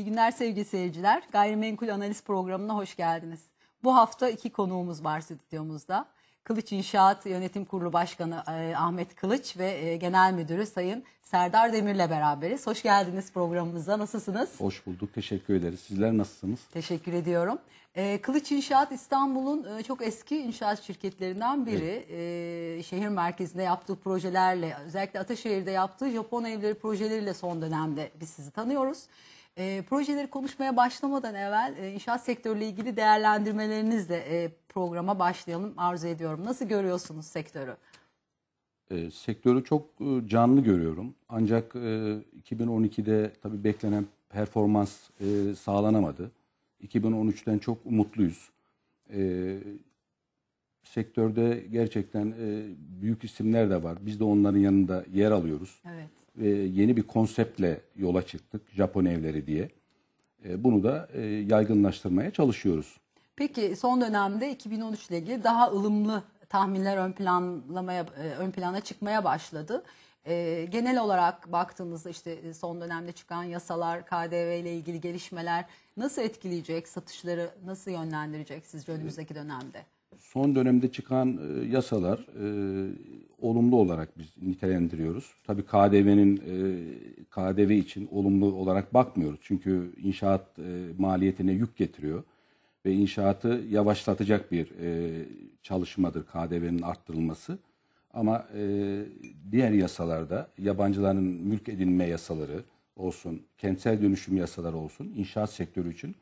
İyi günler sevgili seyirciler. Gayrimenkul Analiz Programı'na hoş geldiniz. Bu hafta iki konuğumuz var stüdyomuzda. Kılıç İnşaat Yönetim Kurulu Başkanı e, Ahmet Kılıç ve e, Genel Müdürü Sayın Serdar Demir'le beraberiz. Hoş geldiniz programımıza. Nasılsınız? Hoş bulduk. Teşekkür ederiz. Sizler nasılsınız? Teşekkür ediyorum. E, Kılıç İnşaat İstanbul'un e, çok eski inşaat şirketlerinden biri. E, şehir merkezinde yaptığı projelerle, özellikle Ataşehir'de yaptığı Japon evleri projeleriyle son dönemde biz sizi tanıyoruz. E, projeleri konuşmaya başlamadan evvel e, inşaat sektörüyle ilgili değerlendirmelerinizle e, programa başlayalım arzu ediyorum. Nasıl görüyorsunuz sektörü? E, sektörü çok e, canlı görüyorum. Ancak e, 2012'de tabii beklenen performans e, sağlanamadı. 2013'ten çok umutluyuz. E, sektörde gerçekten e, büyük isimler de var. Biz de onların yanında yer alıyoruz. Evet. Ve yeni bir konseptle yola çıktık. Japon evleri diye. E, bunu da e, yaygınlaştırmaya çalışıyoruz. Peki son dönemde 2013 ile ilgili daha ılımlı tahminler ön planlamaya e, ön plana çıkmaya başladı. E, genel olarak baktığınızda işte son dönemde çıkan yasalar, KDV ile ilgili gelişmeler nasıl etkileyecek, satışları nasıl yönlendirecek sizce önümüzdeki dönemde? Son dönemde çıkan e, yasalar e, olumlu olarak biz nitelendiriyoruz. Tabii KDV'nin e, KDV için olumlu olarak bakmıyoruz. Çünkü inşaat e, maliyetine yük getiriyor ve inşaatı yavaşlatacak bir e, çalışmadır KDV'nin arttırılması. Ama e, diğer yasalarda yabancıların mülk edinme yasaları olsun, kentsel dönüşüm yasaları olsun inşaat sektörü için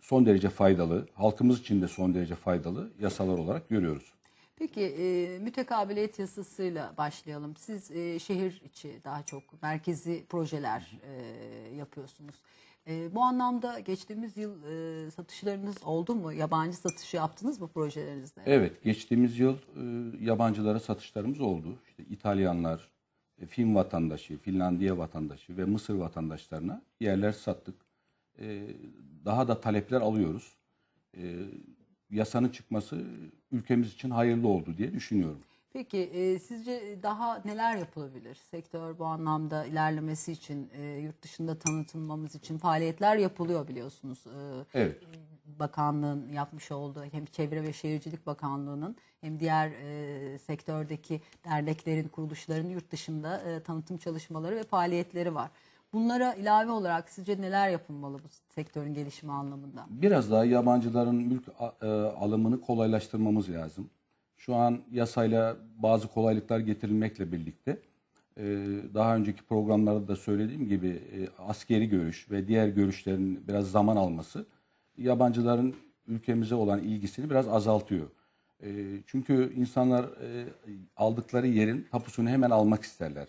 son derece faydalı, halkımız için de son derece faydalı yasalar olarak görüyoruz. Peki e, mütekabiliyet yasasıyla başlayalım. Siz e, şehir içi daha çok merkezi projeler e, yapıyorsunuz. E, bu anlamda geçtiğimiz yıl e, satışlarınız oldu mu? Yabancı satışı yaptınız mı projelerinizde? Evet, geçtiğimiz yıl e, yabancılara satışlarımız oldu. İşte İtalyanlar, e, Fin vatandaşı, Finlandiya vatandaşı ve Mısır vatandaşlarına yerler sattık. E, daha da talepler alıyoruz. E, yasanın çıkması ülkemiz için hayırlı oldu diye düşünüyorum. Peki e, sizce daha neler yapılabilir? Sektör bu anlamda ilerlemesi için, e, yurt dışında tanıtılmamız için faaliyetler yapılıyor biliyorsunuz. E, Evet. Bakanlığın yapmış olduğu hem Çevre ve Şehircilik Bakanlığı'nın hem diğer e, sektördeki derneklerin, kuruluşların yurt dışında e, tanıtım çalışmaları ve faaliyetleri var. Bunlara ilave olarak sizce neler yapılmalı bu sektörün gelişimi anlamında? Biraz daha yabancıların mülk e, alımını kolaylaştırmamız lazım. Şu an yasayla bazı kolaylıklar getirilmekle birlikte e, daha önceki programlarda da söylediğim gibi e, askeri görüş ve diğer görüşlerin biraz zaman alması yabancıların ülkemize olan ilgisini biraz azaltıyor. Çünkü insanlar aldıkları yerin tapusunu hemen almak isterler.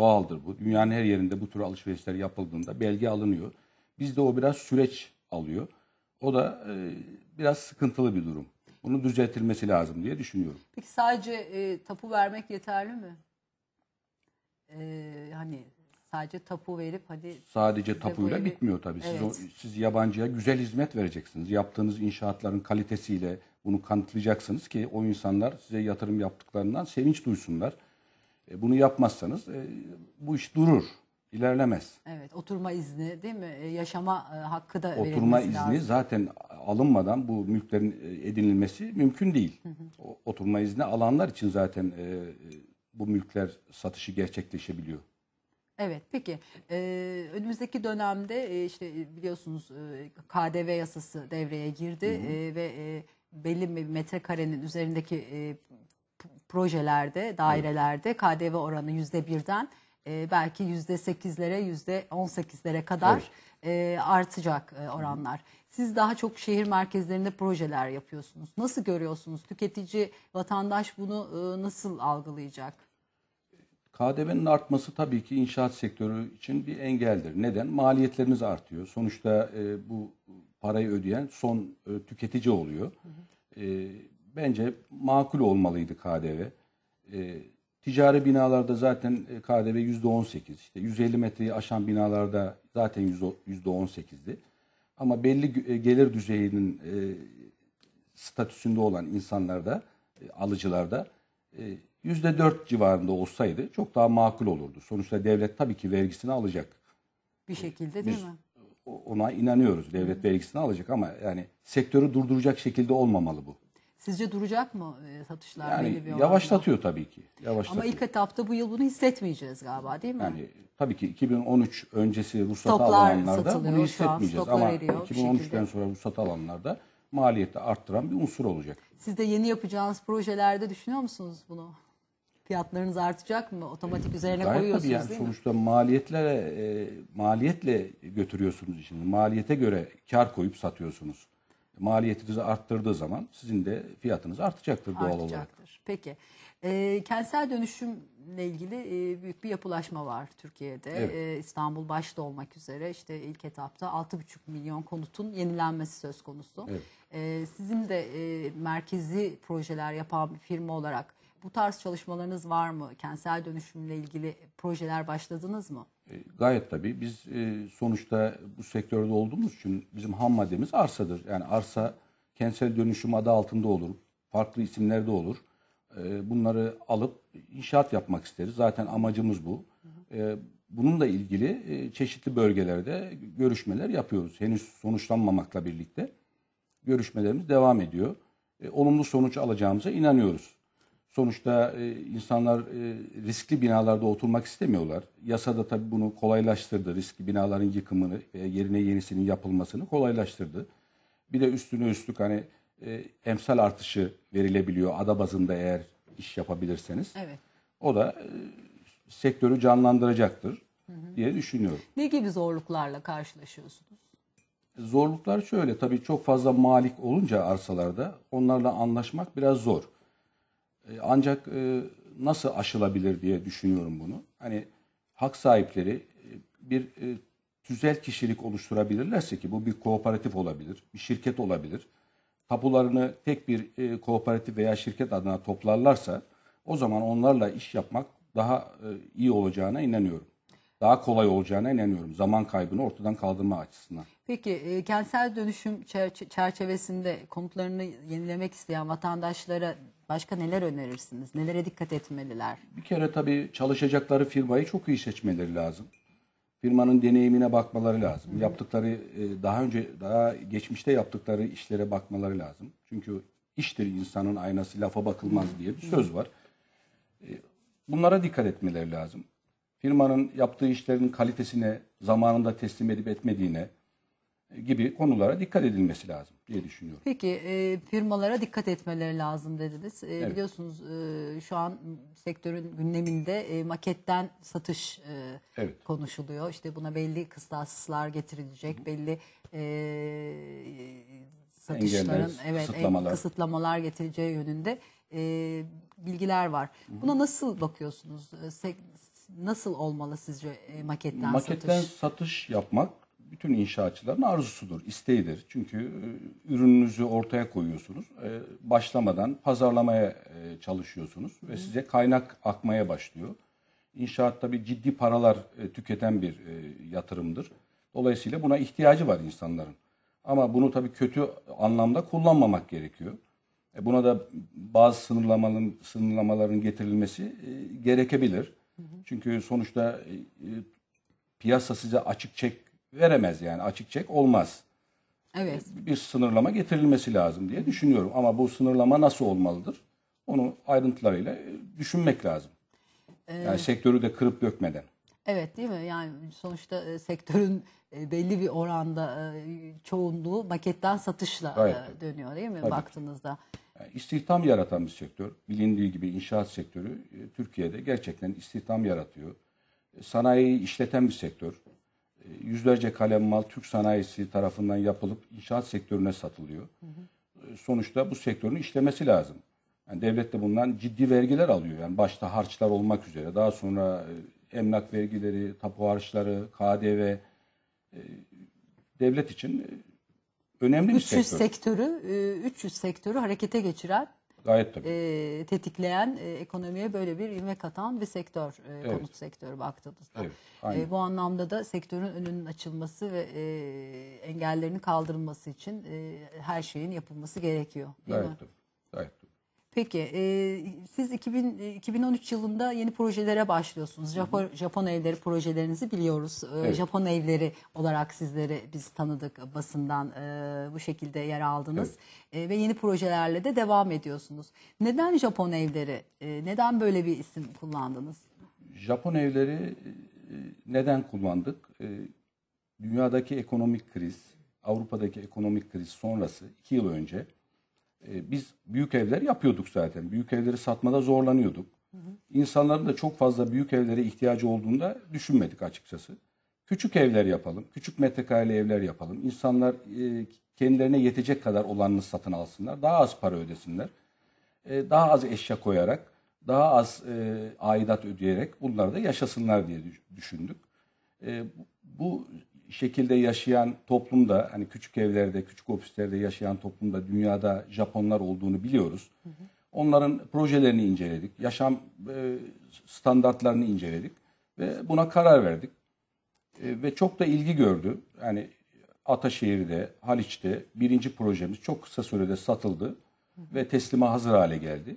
Doğaldır bu. Dünyanın her yerinde bu tür alışverişler yapıldığında belge alınıyor. Bizde o biraz süreç alıyor. O da e, biraz sıkıntılı bir durum. Bunu düzeltilmesi lazım diye düşünüyorum. Peki sadece e, tapu vermek yeterli mi? E, hani sadece tapu verip hadi Sadece tapuyla evi- bitmiyor tabii. Siz, Evet. o- siz yabancıya güzel hizmet vereceksiniz. Yaptığınız inşaatların kalitesiyle bunu kanıtlayacaksınız ki o insanlar size yatırım yaptıklarından sevinç duysunlar. E, bunu yapmazsanız e, bu iş durur, ilerlemez. Evet, oturma izni değil mi? E, Yaşama e, hakkı da Oturma izni lazım. zaten alınmadan bu mülklerin e, edinilmesi mümkün değil. O- Oturma izni alanlar için zaten e, bu mülkler satışı gerçekleşebiliyor. Evet, peki. E, önümüzdeki dönemde e, işte e, biliyorsunuz KDV yasası devreye girdi e, ve e, belli bir metrekarenin üzerindeki e, projelerde, dairelerde KDV oranı yüzde birden e, belki yüzde sekizlere, yüzde on sekizlere kadar e, artacak e, oranlar. Siz daha çok şehir merkezlerinde projeler yapıyorsunuz. Nasıl görüyorsunuz? Tüketici, vatandaş bunu e, nasıl algılayacak? KDV'nin artması tabii ki inşaat sektörü için bir engeldir. Neden? Maliyetleriniz artıyor. Sonuçta e, bu parayı ödeyen son e, tüketici oluyor. E, bence makul olmalıydı KDV. E, ticari binalarda zaten e, KDV %18. İşte 150 metreyi aşan binalarda zaten %18'di. Ama belli e, gelir düzeyinin e, statüsünde olan insanlarda, e, alıcılarda e, yüzde dört civarında olsaydı çok daha makul olurdu. Sonuçta devlet tabii ki vergisini alacak. Bir şekilde değil Biz mi? ona inanıyoruz. Devlet vergisini alacak ama yani sektörü durduracak şekilde olmamalı bu. Sizce duracak mı e, satışlar? Yani belli bir oranda? yavaşlatıyor tabii ki. Ama Yavaşlatıyor. ilk etapta bu yıl bunu hissetmeyeceğiz galiba değil mi? Yani tabii ki 2013 öncesi ruhsat Stoklar alanlarda bunu an, hissetmeyeceğiz ama eriyor bir 2013'ten şekilde. sonra ruhsat alanlarda maliyeti arttıran bir unsur olacak. Siz de yeni yapacağınız projelerde düşünüyor musunuz bunu? Fiyatlarınız artacak mı? Otomatik üzerine Gayet koyuyorsunuz tabii yani değil mi? sonuçta maliyetlere e, maliyetle götürüyorsunuz işini. Maliyete göre kar koyup satıyorsunuz. Maliyetinizi arttırdığı zaman sizin de fiyatınız artacaktır doğal olarak. Artacaktır. Peki. E, kentsel dönüşümle ilgili e, büyük bir yapılaşma var Türkiye'de. Evet. E, İstanbul başta olmak üzere işte ilk etapta 6,5 milyon konutun yenilenmesi söz konusu. Evet. E, sizin de e, merkezi projeler yapan bir firma olarak bu tarz çalışmalarınız var mı? Kentsel dönüşümle ilgili projeler başladınız mı? E, Gayet tabii. Biz e, sonuçta bu sektörde olduğumuz için bizim ham maddemiz arsadır. Yani arsa kentsel dönüşüm adı altında olur. Farklı isimlerde olur. E, Bunları alıp inşaat yapmak isteriz. Zaten amacımız bu. Bununla ilgili çeşitli bölgelerde görüşmeler yapıyoruz. Henüz sonuçlanmamakla birlikte görüşmelerimiz devam ediyor. Olumlu sonuç alacağımıza inanıyoruz. Sonuçta e, insanlar e, riskli binalarda oturmak istemiyorlar. Yasada tabii bunu kolaylaştırdı. Riskli binaların yıkımını ve yerine yenisinin yapılmasını kolaylaştırdı. Bir de üstüne üstlük hani e, emsal artışı verilebiliyor ada bazında eğer iş yapabilirseniz. Evet. O da e, sektörü canlandıracaktır diye düşünüyorum. Ne gibi zorluklarla karşılaşıyorsunuz? Zorluklar şöyle tabii çok fazla malik olunca arsalarda onlarla anlaşmak biraz zor. E, Ancak e, nasıl aşılabilir diye düşünüyorum bunu. Hani hak sahipleri e, bir tüzel kişilik oluşturabilirlerse ki bu bir kooperatif olabilir, bir şirket olabilir. Tapularını tek bir kooperatif veya şirket adına toplarlarsa o zaman onlarla iş yapmak daha iyi olacağına inanıyorum. Daha kolay olacağına inanıyorum. Zaman kaybını ortadan kaldırma açısından. Peki kentsel dönüşüm çer- çerçevesinde konutlarını yenilemek isteyen vatandaşlara başka neler önerirsiniz? Nelere dikkat etmeliler? Bir kere tabii çalışacakları firmayı çok iyi seçmeleri lazım. Firmanın deneyimine bakmaları lazım. Yaptıkları e, daha önce daha geçmişte yaptıkları işlere bakmaları lazım. Çünkü iştir insanın aynası lafa bakılmaz diye bir söz var. E, Bunlara dikkat etmeleri lazım. Firmanın yaptığı işlerin kalitesine, zamanında teslim edip etmediğine gibi konulara dikkat edilmesi lazım diye düşünüyorum. Peki e, firmalara dikkat etmeleri lazım dediniz. E, Evet. Biliyorsunuz e, şu an sektörün gündeminde e, maketten satış e, Evet. konuşuluyor. İşte buna belli kıstaslar getirilecek, belli e, satışların Engeller, evet kısıtlamalar. kısıtlamalar getireceği yönünde e, bilgiler var. Buna nasıl bakıyorsunuz? E, sek- nasıl olmalı sizce e, maketten, Maketten satış? satış yapmak bütün inşaatçıların arzusudur, isteğidir. Çünkü e, ürününüzü ortaya koyuyorsunuz. E, Başlamadan pazarlamaya e, çalışıyorsunuz ve size kaynak akmaya başlıyor. İnşaat tabii ciddi paralar tüketen bir yatırımdır. Dolayısıyla buna ihtiyacı var insanların. Ama bunu tabii kötü anlamda kullanmamak gerekiyor. Buna da bazı sınırlamaların, sınırlamaların getirilmesi gerekebilir. Çünkü sonuçta piyasa size açık çek veremez yani açık çek olmaz. Evet. Bir sınırlama getirilmesi lazım diye düşünüyorum. Ama bu sınırlama nasıl olmalıdır? Onu ayrıntılarıyla düşünmek lazım. Yani sektörü de kırıp dökmeden. Evet değil mi? Yani sonuçta e, sektörün e, belli bir oranda e, çoğunluğu maketten satışla Gayet e, dönüyor değil mi Tabii. baktığınızda? Yani istihdam yaratan bir sektör. Bilindiği gibi inşaat sektörü e, Türkiye'de gerçekten istihdam yaratıyor. E, Sanayiyi işleten bir sektör. Yüzlerce kalem mal Türk sanayisi tarafından yapılıp inşaat sektörüne satılıyor. E, Sonuçta bu sektörün işlemesi lazım. Yani devlet de bundan ciddi vergiler alıyor. Yani başta harçlar olmak üzere. Daha sonra e, emlak vergileri, tapu harçları, KDV e, devlet için önemli bir 300 sektör. sektörü e, 300 sektörü harekete geçiren, Gayet tabii. e, tetikleyen, e, ekonomiye böyle bir ivme katan bir sektör e, Evet. konut sektörü baktığınızda. Evet, aynen. E, bu anlamda da sektörün önünün açılması ve e, engellerinin kaldırılması için e, her şeyin yapılması gerekiyor değil Gayet mi? tabii. Gayet. Peki e, siz 2000, e, 2013 yılında yeni projelere başlıyorsunuz. Japon, Japon evleri projelerinizi biliyoruz. E, Evet. Japon evleri olarak sizleri biz tanıdık basından e, bu şekilde yer aldınız. E, ve yeni projelerle de devam ediyorsunuz. Neden Japon evleri? E, neden böyle bir isim kullandınız? Japon evleri e, neden kullandık? E, Dünyadaki ekonomik kriz, Avrupa'daki ekonomik kriz sonrası iki yıl önce e, biz büyük evler yapıyorduk zaten. Büyük evleri satmada zorlanıyorduk. İnsanların da çok fazla büyük evlere ihtiyacı olduğunda düşünmedik açıkçası. Küçük evler yapalım, küçük metrekareli evler yapalım. İnsanlar e, kendilerine yetecek kadar olanını satın alsınlar, daha az para ödesinler. E, daha az eşya koyarak, daha az e, aidat ödeyerek bunlar da yaşasınlar diye düş- düşündük. E, bu şekilde yaşayan toplumda, hani küçük evlerde, küçük ofislerde yaşayan toplumda dünyada Japonlar olduğunu biliyoruz. Onların projelerini inceledik, yaşam e, standartlarını inceledik ve buna karar verdik. E, ve çok da ilgi gördü. Yani Ataşehir'de, Haliç'te birinci projemiz çok kısa sürede satıldı ve teslime hazır hale geldi.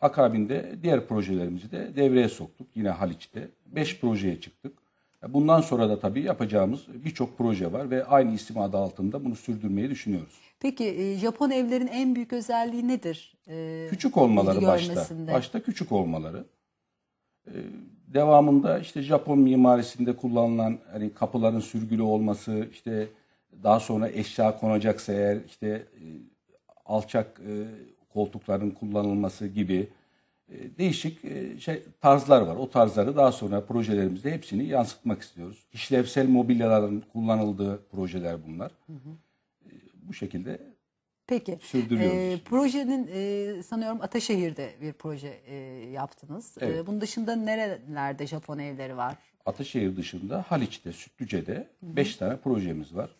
Akabinde diğer projelerimizi de devreye soktuk yine Haliç'te. Beş projeye çıktık. Bundan sonra da tabii yapacağımız birçok proje var ve aynı isim adı altında bunu sürdürmeyi düşünüyoruz. Peki e, Japon evlerin en büyük özelliği nedir? E, Küçük olmaları başta. Başta küçük olmaları. Ee, devamında işte Japon mimarisinde kullanılan hani kapıların sürgülü olması, işte daha sonra eşya konacaksa eğer işte e, alçak e, koltukların kullanılması gibi değişik e, şey tarzlar var. O tarzları daha sonra projelerimizde hepsini yansıtmak istiyoruz. İşlevsel mobilyaların kullanıldığı projeler bunlar. E, bu şekilde Peki. Sürdürüyoruz. Ee, projenin e, sanıyorum Ataşehir'de bir proje e, yaptınız. Evet. Ee, bunun dışında nerelerde Japon evleri var? Ataşehir dışında Haliç'te, Sütlüce'de 5 tane projemiz var.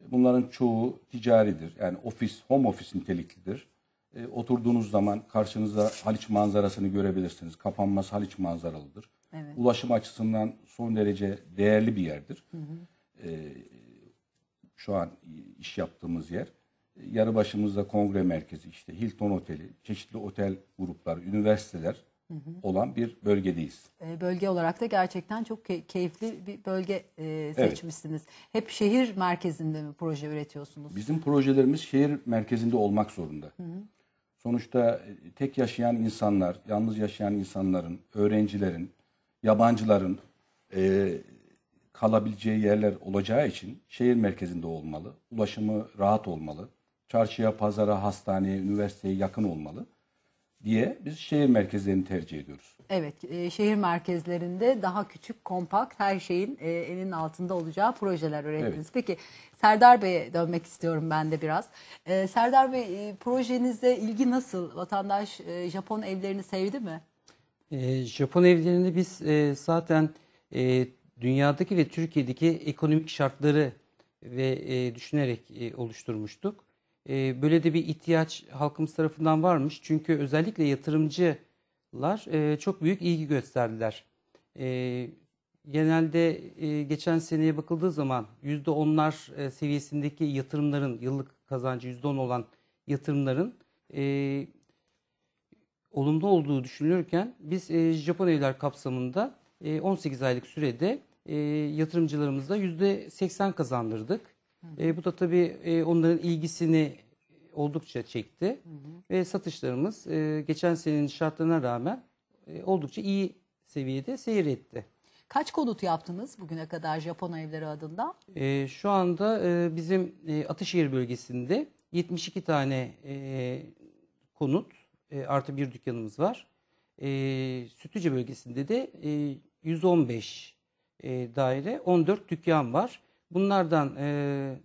Bunların çoğu ticaridir. Yani ofis, home office niteliklidir. E, oturduğunuz zaman karşınızda Haliç manzarasını görebilirsiniz. Kapanmaz Haliç manzaralıdır. Evet. Ulaşım açısından son derece değerli bir yerdir. E, şu an iş yaptığımız yer. E, Yarı başımızda kongre merkezi, işte Hilton Oteli, çeşitli otel grupları, üniversiteler olan bir bölgedeyiz. Ee, bölge olarak da gerçekten çok key- keyifli bir bölge e, seçmişsiniz. Hep şehir merkezinde mi proje üretiyorsunuz? Bizim projelerimiz şehir merkezinde olmak zorunda. Sonuçta e, tek yaşayan insanlar, yalnız yaşayan insanların, öğrencilerin, yabancıların e, kalabileceği yerler olacağı için şehir merkezinde olmalı. Ulaşımı rahat olmalı. Çarşıya, pazara, hastaneye, üniversiteye yakın olmalı diye biz şehir merkezlerini tercih ediyoruz. Evet, e, şehir merkezlerinde daha küçük, kompakt, her şeyin e, elinin altında olacağı projeler ürettiniz. Evet. Peki Serdar Bey'e dönmek istiyorum ben de biraz. E, Serdar Bey, e, projenize ilgi nasıl? Vatandaş e, Japon evlerini sevdi mi? E, Japon evlerini biz e, zaten e, dünyadaki ve Türkiye'deki ekonomik şartları ve e, düşünerek e, oluşturmuştuk. E, böyle de bir ihtiyaç halkımız tarafından varmış. Çünkü özellikle yatırımcılar e, çok büyük ilgi gösterdiler. E, genelde e, geçen seneye bakıldığı zaman %10'lar e, seviyesindeki yatırımların, yıllık kazancı %10 olan yatırımların olumlu olduğu düşünülürken biz e, Japon evler kapsamında e, 18 aylık sürede e, yatırımcılarımızla %80 kazandırdık. E, bu da tabii e, onların ilgisini oldukça çekti ve satışlarımız e, geçen senenin şartlarına rağmen e, oldukça iyi seviyede seyir etti. Kaç konut yaptınız bugüne kadar Japon evleri adında? E, şu anda e, bizim e, Ataşehir bölgesinde 72 tane e, konut e, artı bir dükkanımız var. E, Sütlüce bölgesinde de e, 115 e, daire, 14 dükkan var. Bunlardan e,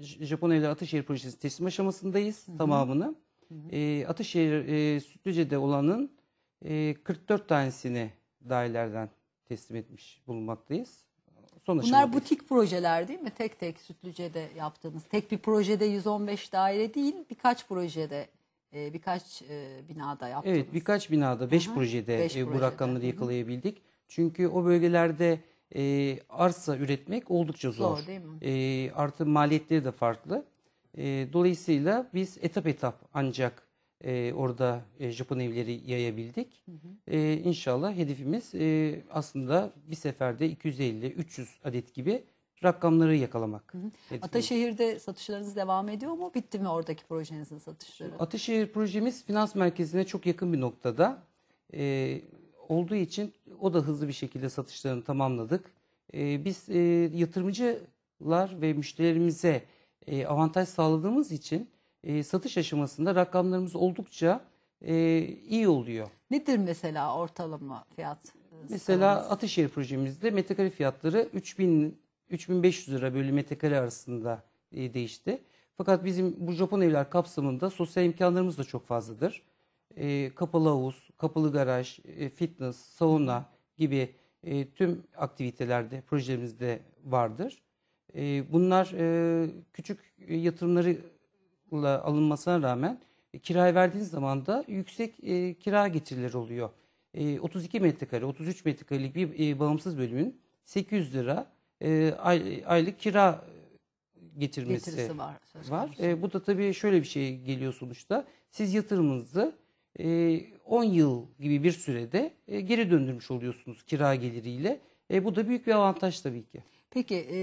Japon Evleri Ataşehir Projesi teslim aşamasındayız tamamını. E, Ataşehir e, Sütlüce'de olanın e, 44 tanesini dairelerden teslim etmiş bulunmaktayız. Son Bunlar butik projeler değil mi? Tek tek Sütlüce'de yaptığınız. Tek bir projede 115 daire değil, birkaç projede, e, birkaç e, binada yaptınız. Evet birkaç binada 5 Hı hı, projede beş e, bu projede. rakamları Hı hı. yakalayabildik. Çünkü o bölgelerde e, arsa üretmek oldukça zor. Zor değil mi? E, artı maliyetleri de farklı. E, dolayısıyla biz etap etap ancak e, orada e, Japon evleri yayabildik. E, inşallah hedefimiz e, aslında bir seferde 250-300 adet gibi rakamları yakalamak. hedefimiz. Ataşehir'de satışlarınız devam ediyor mu? Bitti mi oradaki projenizin satışları? Ataşehir projemiz finans merkezine çok yakın bir noktada e, olduğu için o da hızlı bir şekilde satışlarını tamamladık. E, biz e, yatırımcılar ve müşterilerimize e, avantaj sağladığımız için e, satış aşamasında rakamlarımız oldukça e, iyi oluyor. Nedir mesela ortalama fiyat? Mesela skalanız? Ataşehir projemizde metrekare fiyatları 3000 3500 lira bölü metrekare arasında e, değişti. Fakat bizim bu Japon evler kapsamında sosyal imkanlarımız da çok fazladır. E, kapalı havuz, kapalı garaj, e, fitness, sauna gibi e, tüm aktivitelerde projelerimizde vardır. E, bunlar e, küçük yatırımlarıyla alınmasına rağmen e, kiraya verdiğiniz zaman da yüksek e, kira getirileri oluyor. E, 32 metrekare, 33 metrekarelik bir e, bağımsız bölümün 800 lira e, ay- aylık kira getirmesi getirisi var. var. E, bu da tabii şöyle bir şey geliyor sonuçta. Siz yatırımınızı 10 yıl gibi bir sürede e, geri döndürmüş oluyorsunuz kira geliriyle. E, bu da büyük bir avantaj tabii ki. Peki e,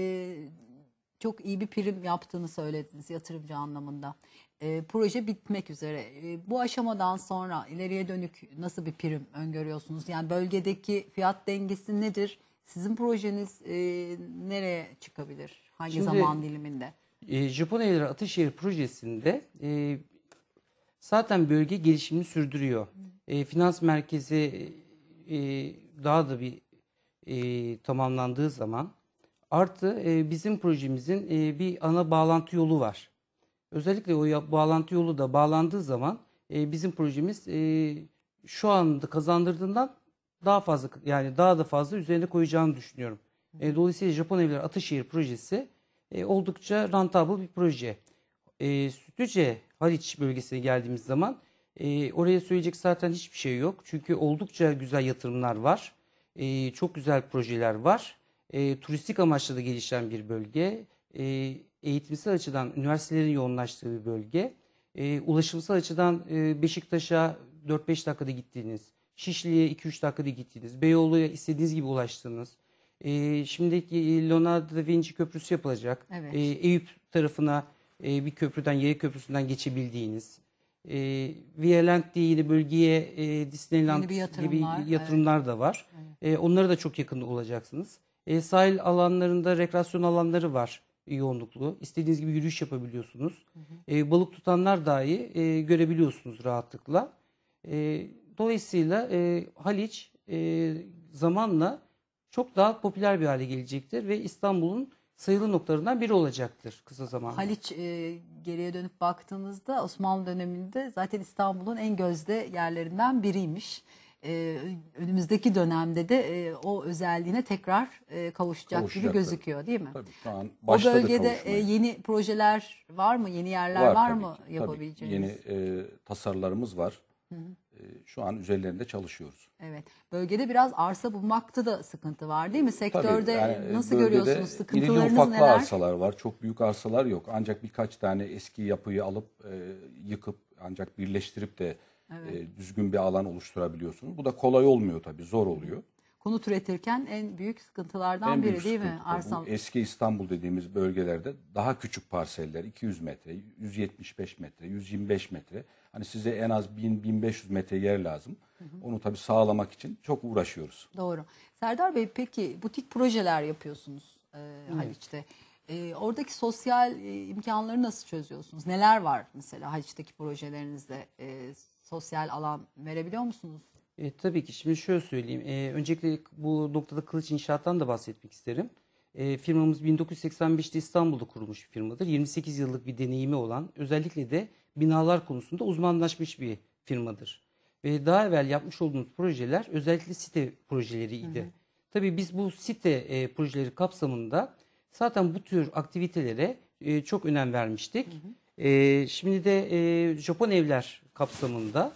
çok iyi bir prim yaptığını söylediniz yatırımcı anlamında. E, proje bitmek üzere. E, bu aşamadan sonra ileriye dönük nasıl bir prim öngörüyorsunuz? Yani bölgedeki fiyat dengesi nedir? Sizin projeniz e, nereye çıkabilir? Hangi Şimdi- zaman diliminde? E, Japon Evleri Ataşehir projesinde e, zaten bölge gelişimini sürdürüyor. E, finans merkezi e, daha da bir e, tamamlandığı zaman artı e, bizim projemizin e, bir ana bağlantı yolu var. Özellikle o bağlantı yolu da bağlandığı zaman e, bizim projemiz e, şu anda kazandırdığından daha fazla yani daha da fazla üzerine koyacağını düşünüyorum. E, dolayısıyla Japon Evleri Ataşehir projesi e, oldukça rentable bir proje. E, Sütlüce Haliç bölgesine geldiğimiz zaman e, oraya söyleyecek zaten hiçbir şey yok. Çünkü oldukça güzel yatırımlar var. E, çok güzel projeler var. E, turistik amaçlı da gelişen bir bölge. E, eğitimsel açıdan üniversitelerin yoğunlaştığı bir bölge. E, ulaşımsal açıdan e, Beşiktaş'a 4-5 dakikada gittiğiniz, Şişli'ye 2-3 dakikada gittiğiniz, Beyoğlu'ya istediğiniz gibi ulaştığınız, e, şimdiki Leonardo da Vinci Köprüsü yapılacak. Evet. E, Eyüp tarafına e, bir köprüden, yaya köprüsünden geçebildiğiniz. E, Vialand diye yine bölgeye e, Disneyland Yeni bir yatırım gibi yatırımlar da var. E, onlara da çok yakın olacaksınız. E, sahil alanlarında rekreasyon alanları var yoğunluklu. İstediğiniz gibi yürüyüş yapabiliyorsunuz. E, balık tutanlar dahi e, görebiliyorsunuz rahatlıkla. E, dolayısıyla e, Haliç e, zamanla çok daha popüler bir hale gelecektir ve İstanbul'un sayılı noktalarından biri olacaktır kısa zamanda. Haliç e, geriye dönüp baktığınızda Osmanlı döneminde zaten İstanbul'un en gözde yerlerinden biriymiş. E, önümüzdeki dönemde de e, o özelliğine tekrar e, kavuşacak, Kavuşacak gibi gözüküyor değil mi? Tabii şu an O bölgede e, yeni projeler var mı? Yeni yerler var, tabii mı ki, tabii. yapabileceğiniz? Yeni e, tasarılarımız var. E, şu an üzerlerinde çalışıyoruz. Evet. Bölgede biraz arsa bulmakta da sıkıntı var değil mi? Tabii, Sektörde yani, e, nasıl görüyorsunuz? Sıkıntılarınız ufaklı neler? arsalar var. Çok büyük arsalar yok. Ancak birkaç tane eski yapıyı alıp e, yıkıp ancak birleştirip de e, düzgün bir alan oluşturabiliyorsunuz. Bu da kolay olmuyor tabii. Zor oluyor. Konut üretirken en büyük sıkıntılardan En biri büyük değil mi? Arsa Eski İstanbul dediğimiz bölgelerde daha küçük parseller 200 metre, 175 metre, 125 metre. Hani size en az 1000-1500 metre yer lazım. Onu tabii sağlamak için çok uğraşıyoruz. Doğru. Serdar Bey peki butik projeler yapıyorsunuz e, Haliç'te. E, oradaki sosyal e, imkanları nasıl çözüyorsunuz? Neler var mesela Haliç'teki projelerinizde? E, sosyal alan verebiliyor musunuz? E, tabii ki. Şimdi şöyle söyleyeyim. E, öncelikle bu noktada Kılıç İnşaat'tan da bahsetmek isterim. E, firmamız 1985'te İstanbul'da kurulmuş bir firmadır. 28 yıllık bir deneyimi olan, özellikle de binalar konusunda uzmanlaşmış bir firmadır. Ve daha evvel yapmış olduğumuz projeler özellikle site projeleriydi. Tabii biz bu site e, projeleri kapsamında zaten bu tür aktivitelere e, çok önem vermiştik. E, şimdi de e, Japon evler kapsamında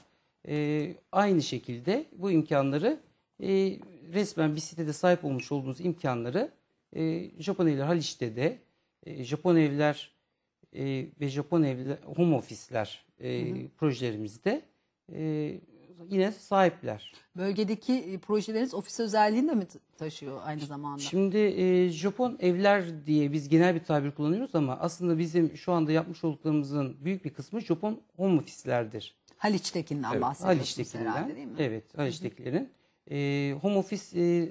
e, aynı şekilde bu imkanları e, resmen bir sitede sahip olmuş olduğunuz imkanları e, Japon Evler Haliç'te de e, Japon Evler e, ve Japon evler, home ofisler e, projelerimizde e, yine sahipler. Bölgedeki e, projeleriniz ofis özelliğini de mi taşıyor aynı zamanda? Şimdi e, Japon evler diye biz genel bir tabir kullanıyoruz ama aslında bizim şu anda yapmış olduklarımızın büyük bir kısmı Japon home ofislerdir. Haliç'tekinden Evet, bahsediyorsunuz Haliç'tekinden. herhalde değil mi? Evet, Haliç'tekilerin. E, home office e,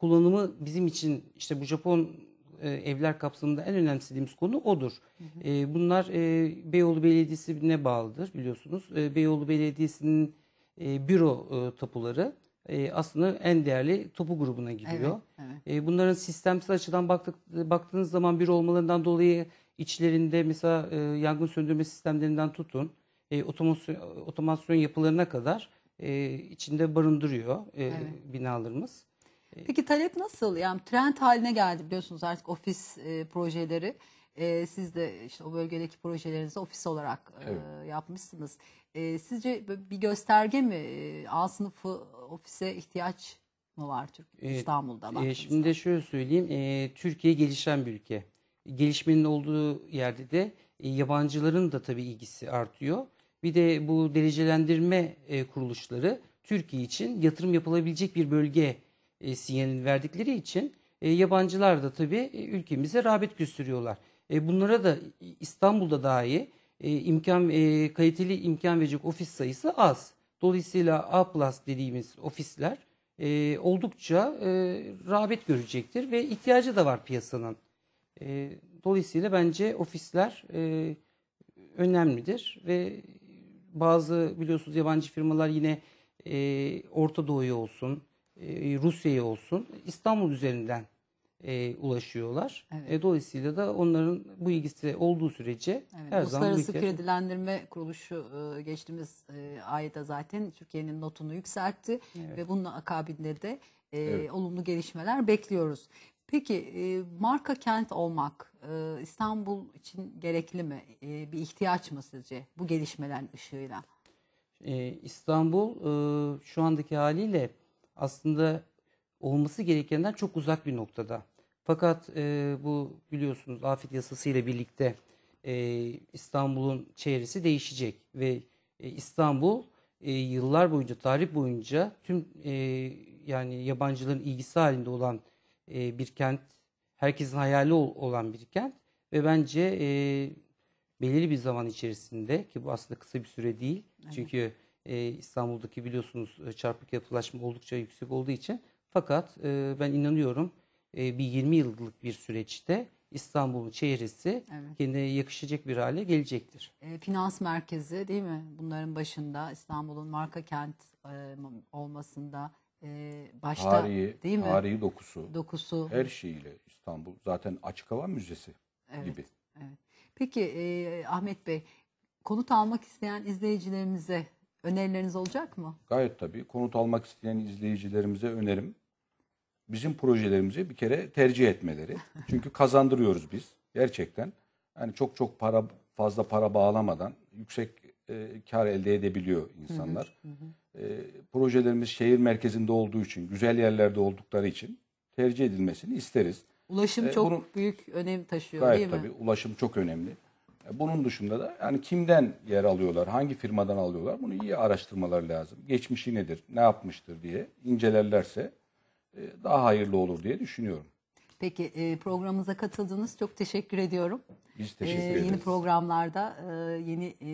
kullanımı bizim için işte bu Japon e, evler kapsamında en önemsediğimiz konu odur. E, bunlar e, Beyoğlu Belediyesi'ne bağlıdır biliyorsunuz. E, Beyoğlu Belediyesi'nin e, büro e, tapuları e, aslında en değerli tapu grubuna giriyor. Evet, evet. E, bunların sistemsel açıdan baktık, baktığınız zaman bir olmalarından dolayı içlerinde mesela e, yangın söndürme sistemlerinden tutun, e, otomasyon, otomasyon yapılarına kadar e, içinde barındırıyor e, binalarımız. Peki talep nasıl? Yani trend haline geldi biliyorsunuz artık ofis e, projeleri. E, siz de işte o bölgedeki projelerinizi ofis olarak e, yapmışsınız. E, sizce bir gösterge mi? E, A sınıfı ofise ihtiyaç mı var Türk E, İstanbul'da? E, baktığınızda? şimdi şöyle söyleyeyim, e, Türkiye gelişen bir ülke. Gelişmenin olduğu yerde de e, yabancıların da tabii ilgisi artıyor. Bir de bu derecelendirme e, kuruluşları Türkiye için yatırım yapılabilecek bir bölge e, sinyalini verdikleri için e, yabancılar da tabii e, ülkemize rağbet gösteriyorlar. E, bunlara da İstanbul'da dahi e, imkan kaliteli imkan verecek ofis sayısı az. Dolayısıyla A plus dediğimiz ofisler oldukça rağbet görecektir ve ihtiyacı da var piyasanın. Dolayısıyla bence ofisler önemlidir ve bazı biliyorsunuz yabancı firmalar yine Orta Doğu'ya olsun, Rusya'ya olsun İstanbul üzerinden e, ulaşıyorlar. Evet. E, dolayısıyla da onların bu ilgisi olduğu sürece Evet, her zaman bu Uluslararası ihtiyaç- Kredilendirme Kuruluşu e, geçtiğimiz e, ayda zaten Türkiye'nin notunu yükseltti ve bunun akabinde de e, Evet. olumlu gelişmeler bekliyoruz. Peki e, marka kent olmak e, İstanbul için gerekli mi? E, bir ihtiyaç mı sizce bu gelişmelerin ışığıyla? Ee, İstanbul e, şu andaki haliyle aslında olması gerekenden çok uzak bir noktada. Fakat e, bu biliyorsunuz afet yasası ile birlikte e, İstanbul'un çevresi değişecek ve e, İstanbul e, yıllar boyunca, tarih boyunca tüm e, yani yabancıların ilgisi halinde olan e, bir kent, herkesin hayali ol- olan bir kent ve bence e, belirli bir zaman içerisinde ki bu aslında kısa bir süre değil. Çünkü e, İstanbul'daki biliyorsunuz e, çarpık yapılaşma oldukça yüksek olduğu için fakat e, ben inanıyorum e, bir 20 yıllık bir süreçte İstanbul'un çehresi Evet. kendine yakışacak bir hale gelecektir. E, finans merkezi değil mi? Bunların başında İstanbul'un marka kent e, olmasında e, başta Tarihi, değil mi? tarihi dokusu, Dokusu. her şeyiyle İstanbul zaten açık hava müzesi Evet. gibi. Evet. Peki e, Ahmet Bey, konut almak isteyen izleyicilerimize önerileriniz olacak mı? Gayet tabii konut almak isteyen izleyicilerimize önerim bizim projelerimizi bir kere tercih etmeleri. Çünkü kazandırıyoruz biz gerçekten. Yani çok çok para fazla para bağlamadan yüksek e, kar elde edebiliyor insanlar. E, projelerimiz şehir merkezinde olduğu için, güzel yerlerde oldukları için tercih edilmesini isteriz. Ulaşım E, çok bunun- büyük önem taşıyor Gayet değil mi? tabii ulaşım çok önemli. E, Bunun dışında da yani kimden yer alıyorlar, hangi firmadan alıyorlar bunu iyi araştırmalar lazım. Geçmişi nedir, ne yapmıştır diye incelerlerse e, daha hayırlı olur diye düşünüyorum. Peki e, programımıza katıldınız. Çok teşekkür ediyorum. Biz teşekkür E, ederiz. Yeni programlarda e, yeni e,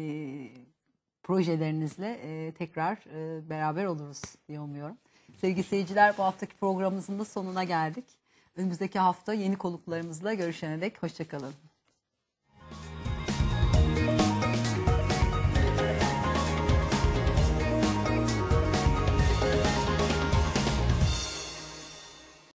projelerinizle e, tekrar e, beraber oluruz diye umuyorum. Sevgili seyirciler bu haftaki programımızın da sonuna geldik. Önümüzdeki hafta yeni konuklarımızla görüşene dek hoşçakalın.